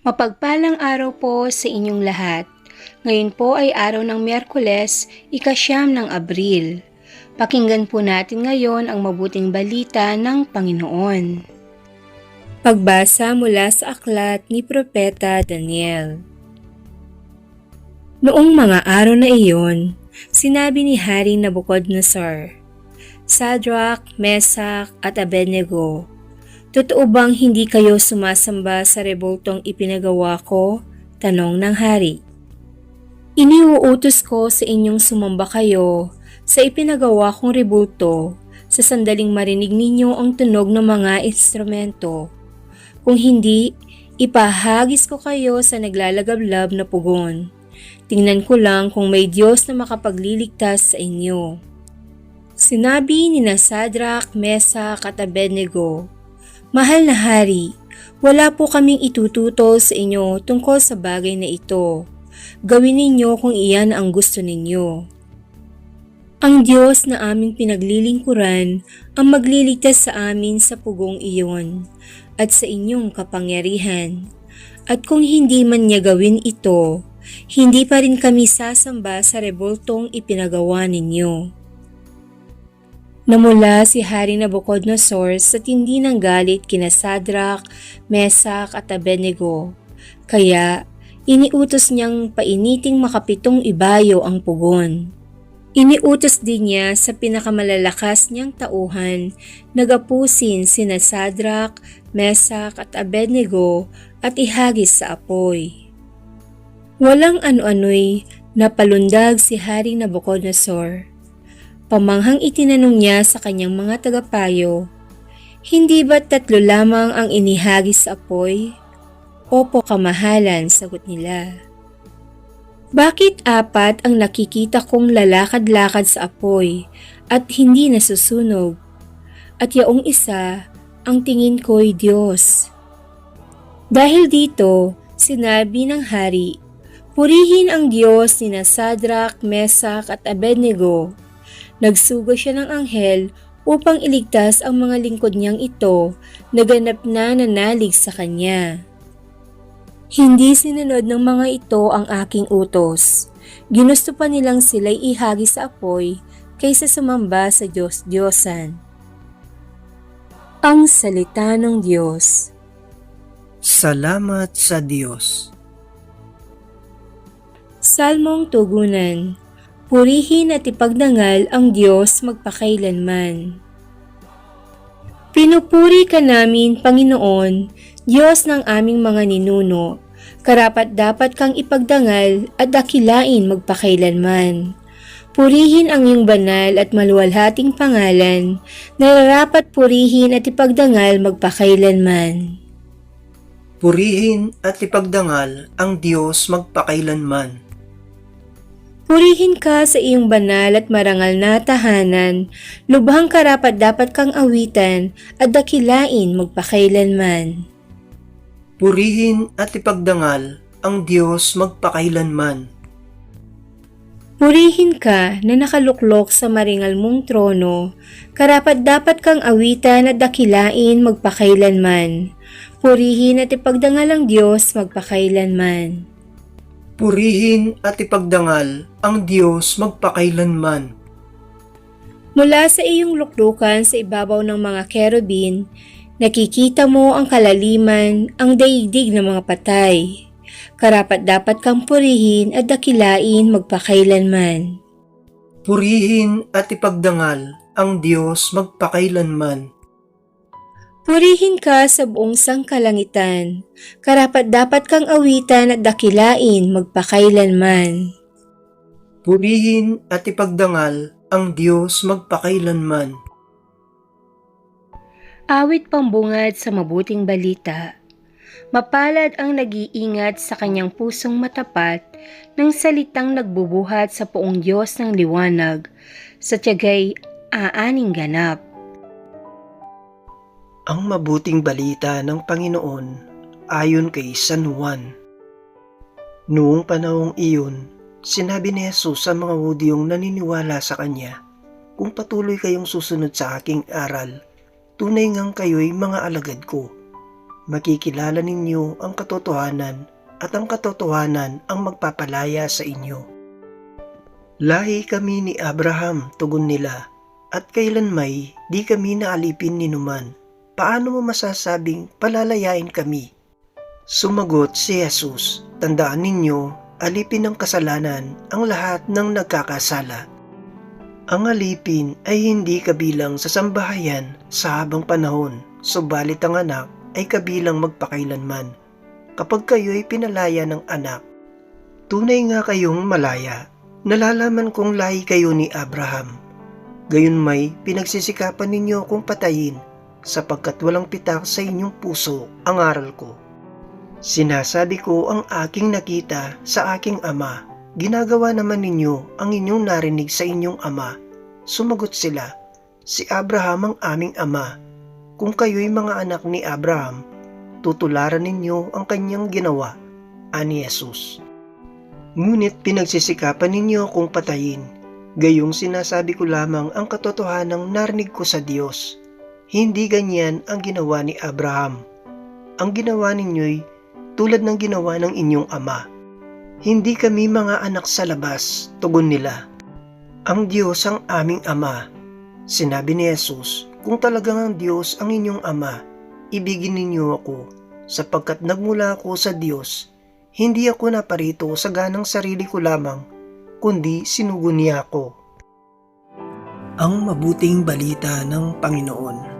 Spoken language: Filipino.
Mapagpalang araw po sa inyong lahat. Ngayon po ay araw ng Miyerkules, ikasyam ng Abril. Pakinggan po natin ngayon ang mabuting balita ng Panginoon. Pagbasa mula sa aklat ni Propeta Daniel. Noong mga araw na iyon, sinabi ni Hari Nabucodonosor, Sadrach, Mesach at Abednego, Totoo bang hindi kayo sumasamba sa reboltong ipinagawa ko? Tanong ng hari. Iniuutos ko sa inyong sumamba kayo sa ipinagawa kong rebulto sa sandaling marinig ninyo ang tunog ng mga instrumento. Kung hindi, ipahagis ko kayo sa naglalagablab na pugon. Tingnan ko lang kung may Diyos na makapagliligtas sa inyo. Sinabi ni na Sadrach, Mesach at Abednego, Mahal na hari, wala po kaming itututol sa inyo tungkol sa bagay na ito. Gawin ninyo kung iyan ang gusto ninyo. Ang Diyos na aming pinaglilingkuran ang magliligtas sa amin sa pugong iyon at sa inyong kapangyarihan. At kung hindi man niya gawin ito, hindi pa rin kami sasamba sa reboltong ipinagawa ninyo. Namula si Hari Nabucodonosor sa tindi ng galit kina Sadrach, Mesach at Abednego. Kaya iniutos niyang painiting makapitong ibayo ang pugon. Iniutos din niya sa pinakamalalakas niyang tauhan nagapusin sina Sadrach, Mesach at Abednego at ihagis sa apoy. Walang ano-ano'y napalundag si Hari Nabucodonosor Pamanghang itinanong niya sa kanyang mga tagapayo, Hindi ba tatlo lamang ang inihagis sa apoy? Opo kamahalan, sagot nila. Bakit apat ang nakikita kong lalakad-lakad sa apoy at hindi nasusunog? At yaong isa, ang tingin ko'y Diyos. Dahil dito, sinabi ng hari, Purihin ang Diyos ni Sadrach, Mesach at Abednego Nagsugo siya ng anghel upang iligtas ang mga lingkod niyang ito na ganap na nanalig sa kanya. Hindi sinunod ng mga ito ang aking utos. Ginusto pa nilang sila'y ihagi sa apoy kaysa sumamba sa Diyos-Diyosan. Ang Salita ng Diyos Salamat sa Diyos. Salmong Tugunan Purihin at ipagdangal ang Diyos magpakailanman. Pinupuri ka namin, Panginoon, Diyos ng aming mga ninuno. Karapat dapat kang ipagdangal at dakilain magpakailanman. Purihin ang iyong banal at maluwalhating pangalan, nararapat purihin at ipagdangal magpakailanman. Purihin at ipagdangal ang Diyos magpakailanman. Purihin ka sa iyong banal at marangal na tahanan, lubhang karapat dapat kang awitan at dakilain magpakailanman. Purihin at ipagdangal ang Diyos magpakailanman. Purihin ka na nakaluklok sa maringal mong trono, karapat dapat kang awitan at dakilain magpakailanman. Purihin at ipagdangal ang Diyos magpakailanman. Purihin at ipagdangal ang Diyos magpakailanman. Mula sa iyong luklukan sa ibabaw ng mga kerubin, nakikita mo ang kalaliman, ang daigdig ng mga patay. Karapat dapat kang purihin at dakilain magpakailanman. Purihin at ipagdangal ang Diyos magpakailanman. Purihin ka sa buong sangkalangitan. Karapat dapat kang awitan at dakilain magpakailanman. Purihin at ipagdangal ang Diyos magpakailanman. Awit pambungad sa mabuting balita. Mapalad ang nag-iingat sa kanyang pusong matapat ng salitang nagbubuhat sa poong Diyos ng liwanag, sa tiyagay aaning ganap. Ang mabuting balita ng Panginoon ayon kay San Juan. Noong panahong iyon, sinabi ni Jesus sa mga Hudyong naniniwala sa Kanya, Kung patuloy kayong susunod sa aking aral, tunay ngang kayo'y mga alagad ko. makikilala ninyo ang katotohanan at ang katotohanan ang magpapalaya sa inyo. Lahi kami ni Abraham, tugon nila, at kailanmay di kami naalipin ni Numan. Paano mo masasabing palalayain kami? Sumagot si Jesus, tandaan ninyo, alipin ng kasalanan ang lahat ng nagkakasala. Ang alipin ay hindi kabilang sa sambahayan sa habang panahon, subalit ang anak ay kabilang magpakailanman. Kapag kayo'y pinalaya ng anak, tunay nga kayong malaya. Nalalaman kong lahi kayo ni Abraham. Gayon may pinagsisikapan ninyo akong patayin sapagkat walang pitak sa inyong puso ang aral ko. Sinasabi ko ang aking nakita sa aking ama. Ginagawa naman ninyo ang inyong narinig sa inyong ama. Sumagot sila, si Abraham ang aming ama. Kung kayo'y mga anak ni Abraham, tutularan ninyo ang kanyang ginawa, ani Jesus. Ngunit pinagsisikapan ninyo akong patayin. Gayong sinasabi ko lamang ang katotohanang narinig ko sa Diyos. Hindi ganyan ang ginawa ni Abraham. Ang ginawa ninyo'y tulad ng ginawa ng inyong ama. Hindi kami mga anak sa labas, tugon nila. Ang Diyos ang aming ama. Sinabi ni Jesus, kung talagang ang Diyos ang inyong ama, ibigin ninyo ako, sapagkat nagmula ako sa Diyos. Hindi ako naparito sa ganang sarili ko lamang, kundi sinugo niya ako. Ang mabuting balita ng Panginoon.